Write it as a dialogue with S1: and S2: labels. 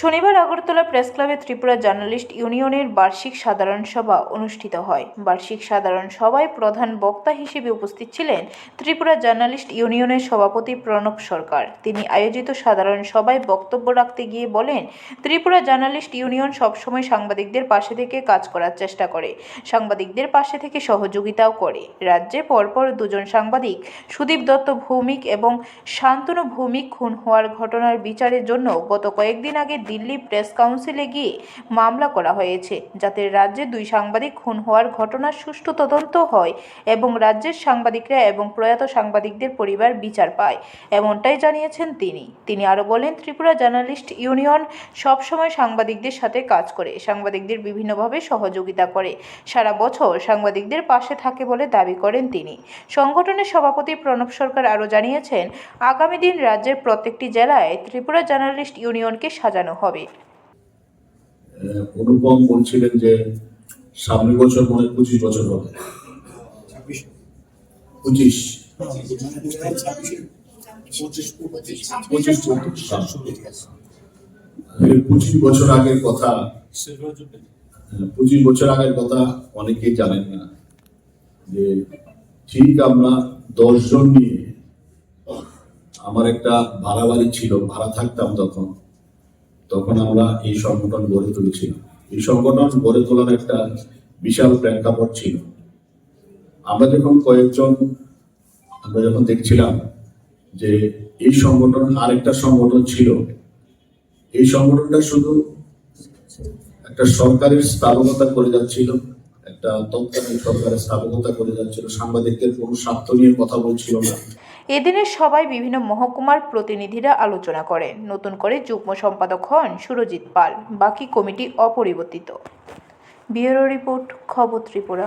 S1: শনিবার আগরতলা প্রেস ক্লাবে ত্রিপুরা জার্নালিস্ট ইউনিয়নের বার্ষিক সাধারণ সভা অনুষ্ঠিত হয়। বার্ষিক সাধারণ সভায় প্রধান বক্তা হিসেবে উপস্থিত ছিলেন ত্রিপুরা জার্নালিস্ট ইউনিয়নের সভাপতি প্রণব সরকার। তিনি আয়োজিত সাধারণ সভায় বক্তব্য রাখতে গিয়ে বলেন, ত্রিপুরা জার্নালিস্ট ইউনিয়ন সবসময় সাংবাদিকদের পাশে থেকে কাজ করার চেষ্টা করে। সাংবাদিকদের পাশে থেকে সহযোগিতাও করে। রাজ্যে পরপর দুজন সাংবাদিক, সুদীপ দত্ত ভৌমিক এবং শান্তনু ভৌমিক খুন হওয়ার ঘটনার বিচারের জন্য গত কয়েকদিন আগে দিল্লি প্রেস কাউন্সিলে গিয়ে মামলা করা হয়েছে, যাতে রাজ্যে দুই সাংবাদিক খুন হওয়ার ঘটনার সুষ্ঠু তদন্ত হয় এবং রাজ্যের সাংবাদিকরা এবং প্রয়াত সাংবাদিকদের পরিবার বিচার পায়। এমনটাই জানিয়েছেন তিনি। তিনি আরও বলেন, ত্রিপুরা জার্নালিস্ট ইউনিয়ন সবসময় সাংবাদিকদের সাথে কাজ করে, সাংবাদিকদের বিভিন্নভাবে সহযোগিতা করে। সারা বছর সাংবাদিকদের পাশে থাকে বলে দাবি করেন তিনি। সংগঠনের সভাপতি প্রণব সরকার আরও জানিয়েছেন, আগামী দিন রাজ্যের প্রত্যেকটি জেলায় ত্রিপুরা জার্নালিস্ট ইউনিয়নকে সাজানো হবে।
S2: অনুপম বলছিলেন যে সামনের বছর মনে পঁচিশ বছর হবে। পঁচিশ? বছর। আগের কথা পঁচিশ বছর আগের কথা অনেকেই জানেন না যে ঠিক আমরা দশজন নিয়ে আমার একটা ভাড়া বাড়ি ছিল, ভাড়া থাকতাম তখন। তখন আমরা এই সংগঠন গড়ে তুলেছিলাম। এই সংগঠন গড়ে তোলার একটা বিশাল প্রেক্ষাপট ছিল। আমরা যখন কয়েকজন, আমরা যখন দেখছিলাম যে এই সংগঠন আরেকটা সংগঠন ছিল, এই সংগঠনটা শুধু একটা সরকারের স্থাপকতা করে যাচ্ছিল, একটা তৎকালীন সরকারের স্থাপকতা করে যাচ্ছিল, সাংবাদিকদের কোনো স্বার্থ নিয়ে কথা বলছিল না।
S1: এদিনের সবাই বিভিন্ন মহকুমার প্রতিনিধিরা আলোচনা করেন। নতুন করে যুগ্ম সম্পাদক হন সুরজিৎ পাল। বাকি কমিটি অপরিবর্তিত। ব্যুরো রিপোর্ট, খবর ত্রিপুরা।